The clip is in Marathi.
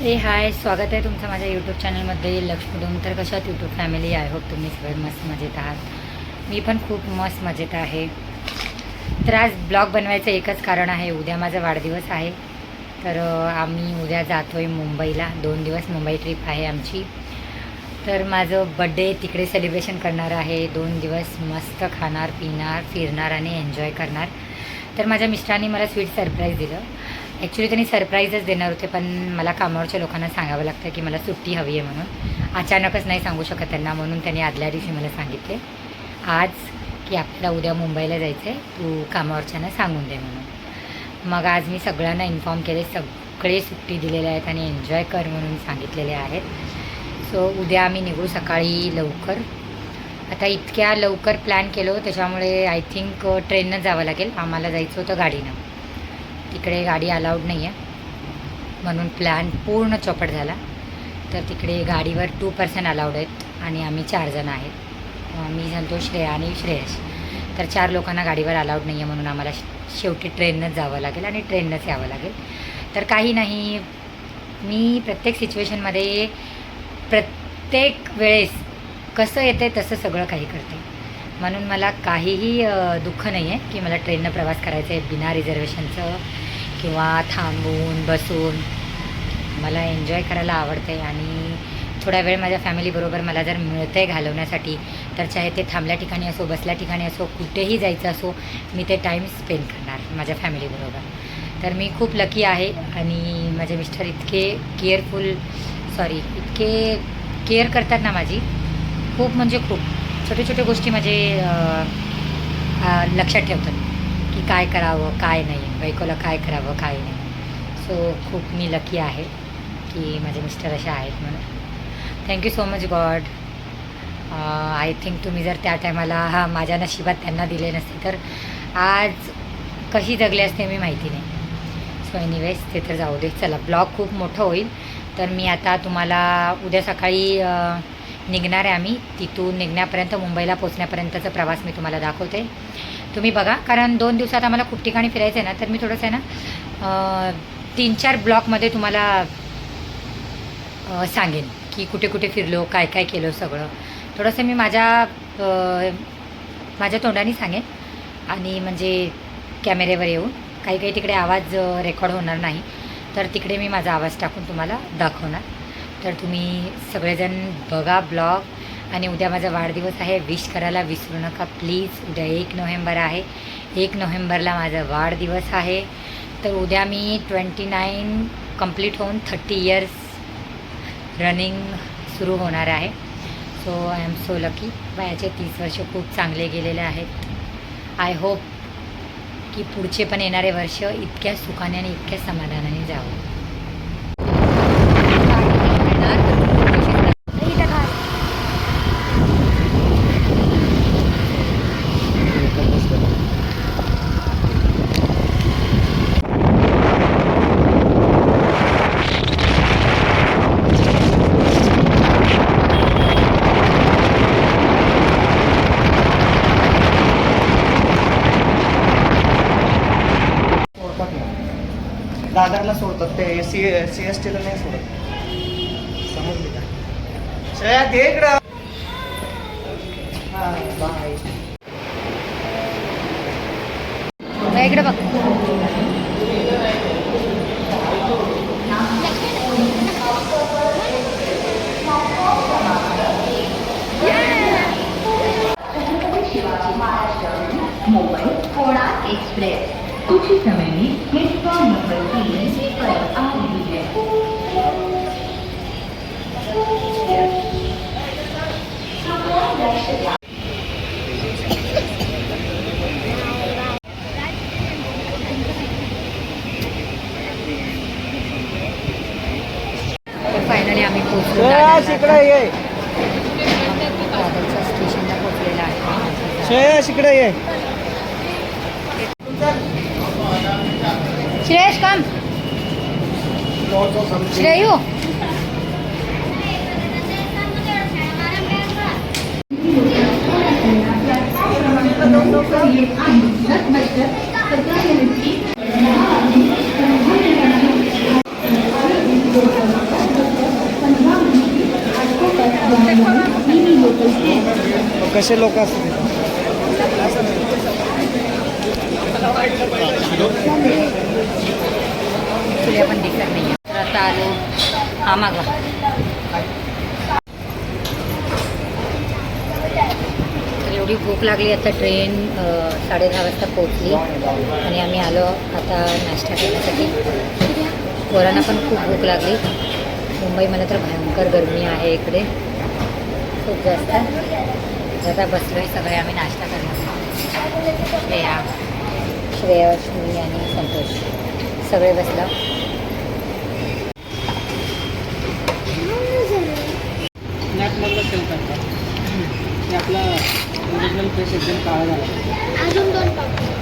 हे हाय स्वागत आहे तुमचं माझ्या यूट्यूब चॅनलमध्ये लक्ष्मीडोम तर कशात यूट्यूब फॅमिली आय होप तुम्ही सगळे मस्त मजेत आहात. मी पण खूप मस्त मजेत आहे. तर आज ब्लॉग बनवायचं एकच कारण आहे. उद्या माझा वाढदिवस आहे. तर आम्ही उद्या जातो आहे मुंबईला. दोन दिवस मुंबई ट्रिप आहे आमची. तर माझं बड्डे तिकडे सेलिब्रेशन करणार आहे. दोन दिवस मस्त खाणार पिणार फिरणार आणि एन्जॉय करणार. तर माझ्या मिस्टरांनी मला स्वीट सरप्राईज दिलं. ॲक्च्युली त्यांनी सरप्राईजच देणार होते पण मला कामावरच्या लोकांना सांगावं लागतं की मला सुट्टी हवी आहे म्हणून. अचानकच नाही सांगू शकत त्यांना म्हणून त्यांनी आदल्या दिवशी मला सांगितले आज की आपल्याला उद्या मुंबईला जायचं आहे तू कामावरच्यांना सांगून दे म्हणून. मग आज मी सगळ्यांना इन्फॉर्म केले सगळे सुट्टी दिलेले आहेत आणि एन्जॉय कर म्हणून सांगितलेले आहेत. सो उद्या आम्ही निघू सकाळी लवकर. आता इतक्या लवकर प्लॅन केलो त्याच्यामुळे आय थिंक ट्रेननं जावं लागेल. आम्हाला जायचं होतं गाडीनं. तिकडे गाडी अलाउड नाही आहे म्हणून प्लॅन पूर्ण चौपट झाला. तर तिकडे गाडीवर टू पर्सन अलाउड आहेत आणि आम्ही चारजण आहेत. मी संतोष श्रेया आणि श्रेयश तर चार लोकांना गाडीवर अलाउड नाही आहे म्हणून आम्हाला श- शेवटी ट्रेननंच जावं लागेल आणि ट्रेननंच यावं लागेल. तर काही नाही मी प्रत्येक सिच्युएशनमध्ये प्रत्येक वेळेस कसं येते तसं सगळं काही करते. म्हणून मला काहीही दुःख नाही आहे की मला ट्रेननं प्रवास करायचं आहे बिना रिझर्वेशनचं किंवा थांबून बसून. मला एन्जॉय करायला आवडते आणि थोडा वेळ माझ्या फॅमिलीबरोबर मला जर मिळतं आहे घालवण्यासाठी तर चाहे ते थांबल्या ठिकाणी असो बसल्या ठिकाणी असो कुठेही जायचं असो मी ते टाईम स्पेंड करणार माझ्या फॅमिलीबरोबर तर मी खूप लकी आहे आणि माझे मिस्टर इतके केअरफुल सॉरी इतके केअर करतात ना माझी. खूप म्हणजे खूप. छोटे छोटे गोष्टी माझे लक्षात ठेवतात. की काय करावं काय नाही. बायकोला काय करावं काय नाही. सो खूप मी लकी आहे की माझे मिस्टर असे आहेत म्हणून. Thank you so much god I think तुम्ही जर त्या टायमाला हा माझ्या नशिबात त्यांना दिले नसते तर आज कशी जगले असते मी माहिती नाही. सो एनिवेज ते तर जाऊ दे. चला ब्लॉग खूप मोठं होईल. तर मी आता तुम्हाला उद्या सकाळी uh, निघणार आहे आम्ही. तिथून निघण्यापर्यंत मुंबईला पोचण्यापर्यंतचा प्रवास मी तुम्हाला दाखवते. तुम्ही बघा कारण दोन दिवसात आम्हाला खूप ठिकाणी फिरायचं आहे ना तर मी थोडंसं आहे ना तीन चार ब्लॉकमध्ये तुम्हाला सांगेन की कुठे कुठे फिरलो काय काय केलं सगळं. थोडंसं मी माझ्या माझ्या तोंडाने सांगेन. आणि म्हणजे कॅमेऱ्यावर येऊन काही काही तिकडे आवाज रेकॉर्ड होणार नाही तर तिकडे मी माझा आवाज टाकून तुम्हाला दाखवणार. तर तुम्ही सगळेजण बघा ब्लॉग. आणि उद्या माझा वाढदिवस आहे. विश करायला विसरू नका. प्लीज उद्या एक नोव्हेंबर आहे. एक नोव्हेंबरला माझा वाढदिवस आहे. तर उद्या मी ट्वेंटी नाईन कंप्लीट होऊन थर्टी इयर्स रनिंग सुरू होणार आहे. So I am so lucky वयाचे तीस वर्ष खूप चांगले गेलेले आहेत. आय होप की पुढचे पण येणारे वर्ष इतक्या सुखाने आणि इतक्या समाधानाने जावं सोडतात ना दादरला सोडतात ते सी सी एस टीला नाही सोडत. समजली का? श्रेया दे इकडं. बाय. बघा इकडे बघ. मुंबई कोणार्क एक्सप्रेस. कुछ ही समय में. श्रेयस इकडे दादरला. ये दादरच्या स्टेशनला पोहोचलेला आहे श्रेयस इकडे ये श्रेयश कम श्रेयू हो, कसे लोक असतात तुला पण दिसत नाही आता आलो. हा मागा. एवढी भूक लागली आता ट्रेन साडे दहा वाजता पोहोचली. आणि आम्ही आलो आता नाश्ता करण्यासाठी. पोरांना पण खूप भूक लागली. मुंबईमध्ये तर भयंकर गर्मी आहे इकडे. खूप जास्त. आता बसलो आहे सगळे आम्ही नाश्ता करण्यासाठी श्रेया श्रेयश मी आणि संतोष. सगळे बसलो. आपला ओरिजिनल फेस एकदम काळा झाला. अजून दोन पाव